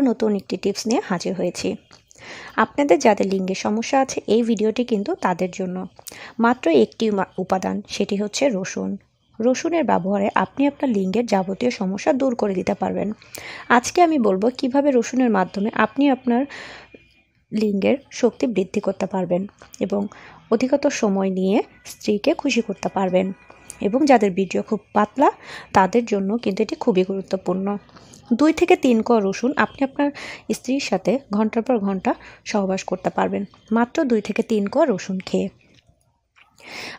নতুন একটি টিপস নিয়ে হাজির হয়েছি। আপনাদের যাদের লিঙ্গের সমস্যা আছে, এই ভিডিওটি কিন্তু তাদের জন্য। মাত্র একটি উপাদান, সেটি হচ্ছে রসুন। রসুনের ব্যবহারে আপনি আপনার লিঙ্গের যাবতীয় সমস্যা দূর করে দিতে পারবেন। আজকে আমি বলব কীভাবে রসুনের মাধ্যমে আপনি আপনার লিঙ্গের শক্তি বৃদ্ধি করতে পারবেন এবং অধিকতর সময় নিয়ে স্ত্রীকে খুশি করতে পারবেন। এবং যাদের বীর্য খুব পাতলা, তাদের জন্য কিন্তু এটি খুবই গুরুত্বপূর্ণ। দুই থেকে তিন কোয়া রসুন আপনি আপনার স্ত্রীর সাথে ঘণ্টার পর ঘণ্টা সহবাস করতে পারবেন। মাত্র দুই থেকে তিন কোয়া রসুন খেয়ে।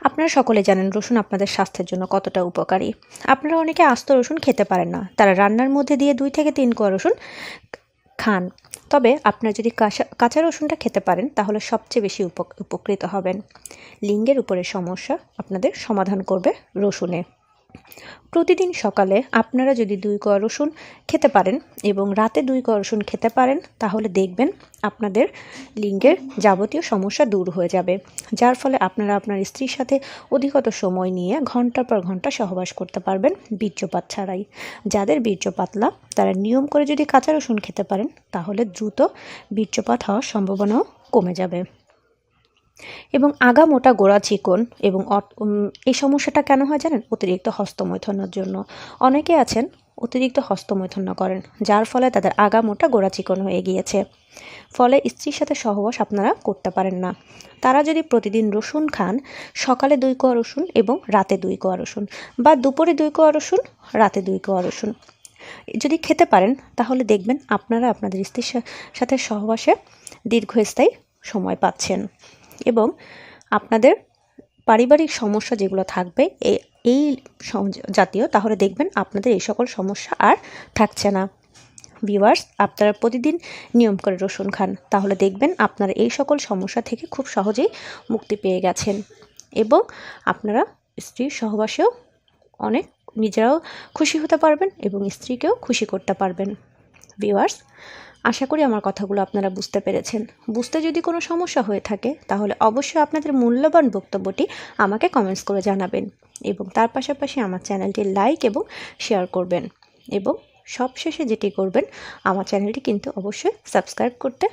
আপনারা সকলে জানেন রসুন আপনাদের স্বাস্থ্যের জন্য কতটা উপকারী। আপনারা অনেকে আস্ত রসুন খেতে পারেন না। তারা রান্নার মধ্যে দিয়ে দুই থেকে তিন কোয়া রসুন খান। তবে আপনারা যদি কাঁচা কাঁচা রসুনটা খেতে পারেন, তাহলে সবচেয়ে বেশি উপ- উপকৃত হবেন। লিঙ্গের উপরে সমস্যা আপনাদের সমাধান করবে রসুনে। প্রতিদিন সকালে আপনারা যদি দুই কোয়া রসুন খেতে পারেন এবং রাতে দুই কোয়া রসুন খেতে পারেন, তাহলে দেখবেন আপনাদের লিঙ্গের যাবতীয় সমস্যা দূর হয়ে যাবে। যার ফলে আপনারা আপনার স্ত্রীর সাথে অধিকত সময় নিয়ে ঘণ্টার পর ঘণ্টা সহবাস করতে পারবেন বীর্যপাত ছাড়াই। যাদের বীর্য পাতলা তারা নিয়ম করে যদি কাঁচা রসুন খেতে পারেন, তাহলে দ্রুত বীর্যপাত হওয়ার সম্ভাবনাও কমে যাবে। এবং আগা মোটা গোড়া চিকন এবং এই সমস্যাটা কেন হয় জানেন? অতিরিক্ত হস্তমৈথুনের জন্য। অনেকে আছেন অতিরিক্ত হস্তমৈথন্য করেন, যার ফলে তাদের আগা মোটা গোড়া চিকন হয়ে গিয়েছে। ফলে স্ত্রীর সাথে সহবাস আপনারা করতে পারেন না। তারা যদি প্রতিদিন রসুন খান, সকালে দুই কোয়া রসুন এবং রাতে দুই কোয়া রসুন বা দুপুরে দুই কোয়া রসুন, রাতে দুই কোয়া রসুন। যদি খেতে পারেন, তাহলে দেখবেন আপনারা আপনাদের স্ত্রীর সাথে সহবাসে দীর্ঘস্থায়ী সময় পাচ্ছেন। এবং আপনাদের পারিবারিক সমস্যা যেগুলো থাকবে এই জাতীয়, তাহলে দেখবেন আপনাদের এই সকল সমস্যা আর থাকছে না। ভিউয়ার্স, আপনারা প্রতিদিন নিয়ম করে রসুন খান, তাহলে দেখবেন আপনারা এই সকল সমস্যা থেকে খুব সহজেই মুক্তি পেয়ে গেছেন। এবং আপনারা স্ত্রীর সহবাসেও অনেক নিজেরাও খুশি হতে পারবেন এবং স্ত্রীকেও খুশি করতে পারবেন। ভিউয়ার্স, আশা করি আমার কথাগুলো আপনারা বুঝতে পেরেছেন। বুঝতে যদি কোনো সমস্যা হয়ে থাকে, তাহলে অবশ্যই আপনাদের মূল্যবান বক্তব্যটি আমাকে কমেন্টস করে জানাবেন এবং তার পাশাপাশি আমার চ্যানেলটি লাইক এবং শেয়ার করবেন এবং সবশেষে যেটি করবেন, আমার চ্যানেলটি কিন্তু অবশ্যই সাবস্ক্রাইব করতে